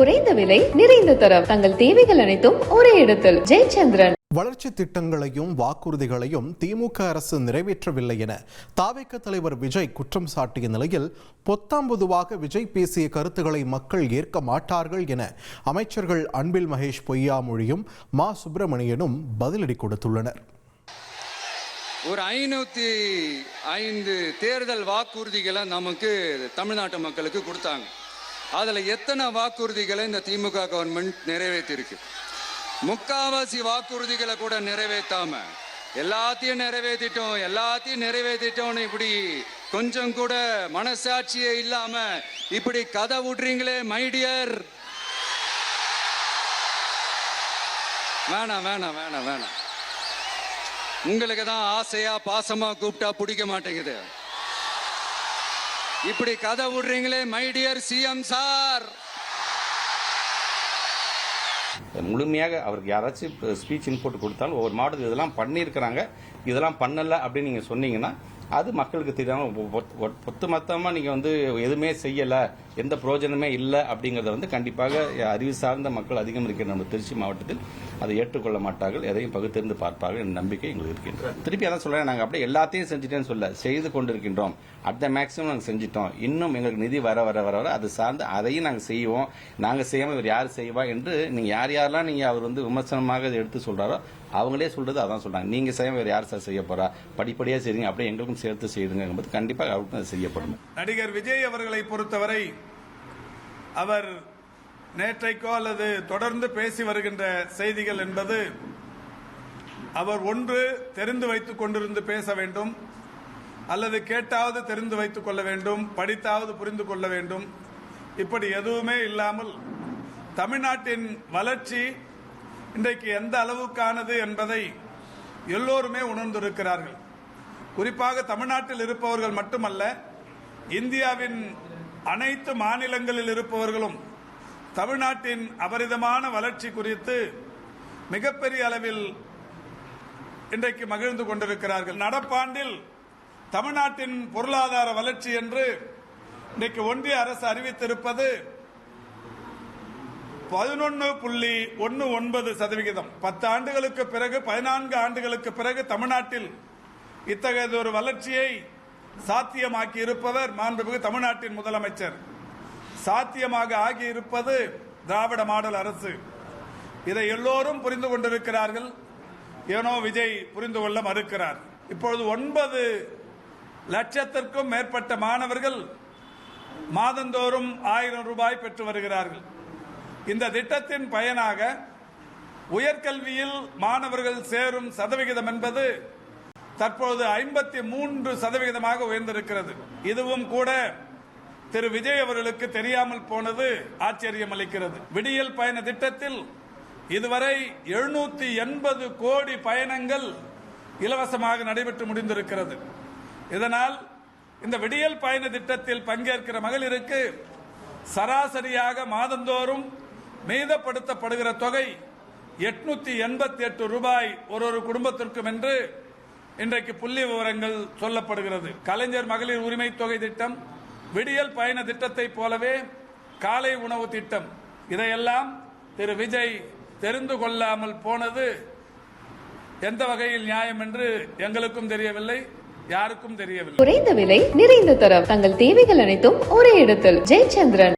குறைந்த விலை நிறைந்த தரம். தங்கள் தேவைகள் அனைத்தும் ஒரே இடத்தில். ஜெயச்சந்திரன். வளர்ச்சி திட்டங்களையும் வாக்குறுதிகளையும் திமுக அரசு நிறைவேற்றவில்லை என தாவேக்க தலைவர் விஜய் குற்றம் சாட்டிய நிலையில் பொத்தாம் பொதுவாக விஜய் பேசிய கருத்துக்களை மக்கள் ஏற்க மாட்டார்கள் என அமைச்சர்கள் அன்பில் மகேஷ் பொய்யாமொழியும் மா. சுப்பிரமணியனும் பதிலடி கொடுத்துள்ளனர். ஒரு ஐநூற்றி ஐந்து தேர்தல் வாக்குறுதிகளை நமக்கு தமிழ்நாட்டு மக்களுக்கு கொடுத்தாங்க. அதில் எத்தனை வாக்குறுதிகளை இந்த திமுக கவர்மெண்ட் நிறைவேற்றிருக்கு? முக்காவாசி வாக்குறுதிகளை கூட நிறைவேற்றாம எல்லாத்தையும் நிறைவேற்றிட்டோம் எல்லாத்தையும் நிறைவேற்றிட்டோம்னு இப்படி கொஞ்சம் கூட மனசாட்சியே இல்லாம இப்படி கதை விட்றீங்களே மைடியர் வேணாம் வேணாம் வேணாம் வேணாம். உங்களுக்கு தான் ஆசையா பாசமா கூப்பிட்டா பிடிக்க மாட்டேங்குது. இப்படி கதை விடுறீங்களே மை டியர் சிஎம் சார் முழுமையாக அவருக்கு யாராச்சும் ஸ்பீச் இன்புட் கொடுத்தாலும் ஒவ்வொரு மாவட்டத்தில் இதெல்லாம் பண்ணியிருக்கிறாங்க. இதெல்லாம் பண்ணலை அப்படின்னு நீங்கள் சொன்னீங்கன்னா அது மக்களுக்கு தெரியாமல் ஒத்து மொத்தமாக நீங்கள் வந்து எதுவுமே செய்யலை எந்த பிரயோஜனமே இல்லை அப்படிங்கிறத வந்து கண்டிப்பாக அறிவு சார்ந்த மக்கள் அதிகம் இருக்கிற நம்ம திருச்சி மாவட்டத்தில் அதை ஏற்றுக்கொள்ள மாட்டார்கள். எதையும் பகுத்திருந்து பார்ப்பார்கள் என்ற நம்பிக்கை எங்களுக்கு இருக்கின்றது. திருப்பி அதான் சொல்றேன் நாங்கள் அப்படியே எல்லாத்தையும் செஞ்சுட்டேன்னு சொல்ல செய்து கொண்டிருக்கின்றோம். அட் த மேக்ஸிமம் நாங்கள் செஞ்சிட்டோம். இன்னும் எங்களுக்கு நிதி வர வர வர வர அது சார்ந்து அதையும் நாங்கள் செய்வோம். நாங்கள் செய்யாமல் இவர் யார் செய்வா என்று நீங்கள் யார் யாரெல்லாம் நீங்கள் அவர் வந்து விமர்சனமாக எடுத்து சொல்கிறாரோ அவங்களே சொல்றது அதான் சொல்றாங்க. நீங்க செய்ய வேறு யார் சார் செய்ய போறா? படிப்படியா செய்யுங்க அப்படியே எங்களுக்கும் சேர்த்து செய்யுங்க என்பது கண்டிப்பாக அவருக்கும் அது செய்யப்படும் நடிகர் விஜய் அவர்களை பொறுத்தவரை அவர் நேற்றைக்கோ அல்லது தொடர்ந்து பேசி வருகின்ற செய்திகள் என்பது அவர் ஒன்று தெரிந்து வைத்துக் கொண்டிருந்து பேச வேண்டும் அல்லது கேட்டாவது தெரிந்து வைத்துக் கொள்ள வேண்டும் படித்தாவது புரிந்து கொள்ள வேண்டும். இப்படி எதுவுமே இல்லாமல் தமிழ்நாட்டின் வளர்ச்சி இன்றைக்கு எந்த அளவுக்கானது என்பதை எல்லோருமே உணர்ந்திருக்கிறார்கள். குறிப்பாக தமிழ்நாட்டில் இருப்பவர்கள் மட்டுமல்ல இந்தியாவின் அனைத்து மாநிலங்களில் இருப்பவர்களும் தமிழ்நாட்டின் அபரிதமான வளர்ச்சி குறித்து மிகப்பெரிய அளவில் இன்றைக்கு மகிழ்ந்து கொண்டிருக்கிறார்கள். நடப்பாண்டில் தமிழ்நாட்டின் பொருளாதார வளர்ச்சி என்று இன்றைக்கு ஒன்றிய அரசு அறிவித்திருப்பது பதினொன்று புள்ளி ஒன்று ஒன்பது சதவிகிதம். பத்து ஆண்டுகளுக்கு பிறகு பதினான்கு ஆண்டுகளுக்கு பிறகு தமிழ்நாட்டில் இத்தகைய ஒரு வளர்ச்சியை சாத்தியமாக்கி இருப்பவர் மாண்புமிகு தமிழ்நாட்டின் முதலமைச்சர். சாத்தியமாக ஆகியிருப்பது திராவிட மாடல் அரசு. இதை எல்லோரும் புரிந்து கொண்டிருக்கிறார்கள். ஏனோ விஜய் புரிந்து கொள்ள மறுக்கிறார். இப்பொழுது ஒன்பது லட்சத்திற்கும் மேற்பட்ட மாணவர்கள் மாதந்தோறும் ஆயிரம் ரூபாய் பெற்று வருகிறார்கள். இந்த திட்டத்தின் பயனாக உயர்கல்வியில் மாணவர்கள் சேரும் சதவிகிதம் என்பது தற்போது ஐம்பத்தி மூன்று சதவிகிதமாக உயர்ந்திருக்கிறது. இதுவும் கூட திரு விஜய் அவர்களுக்கு தெரியாமல் போனது ஆச்சரியம் அளிக்கிறது. விடியல் பயண திட்டத்தில் இதுவரை எழுநூத்தி எண்பது கோடி பயணங்கள் இலவசமாக நடைபெற்று முடிந்திருக்கிறது. இதனால் இந்த விடியல் பயண திட்டத்தில் பங்கேற்கிற மகளிருக்கு சராசரியாக மாதந்தோறும் மீதப்படுத்தப்படுகிற தொகை எட்நூத்தி எண்பத்தி எட்டு ரூபாய் ஒரு ஒரு குடும்பத்திற்கும் என்று இன்றைக்கு புள்ளி விவரங்கள் சொல்லப்படுகிறது. கலைஞர் மகளிர் உரிமை தொகை திட்டம் விடியல் பயண திட்டத்தை போலவே காலை உணவு திட்டம். இதையெல்லாம் திரு விஜய் தெரிந்து கொள்ளாமல் போனது எந்த வகையில் நியாயம் என்று எங்களுக்கும் தெரியவில்லை யாருக்கும் தெரியவில்லை. குறைந்த விலை நிறைந்த தரம். தங்கள் தேவைகள் அனைத்தும் ஒரே இடத்தில். ஜெயச்சந்திரன்.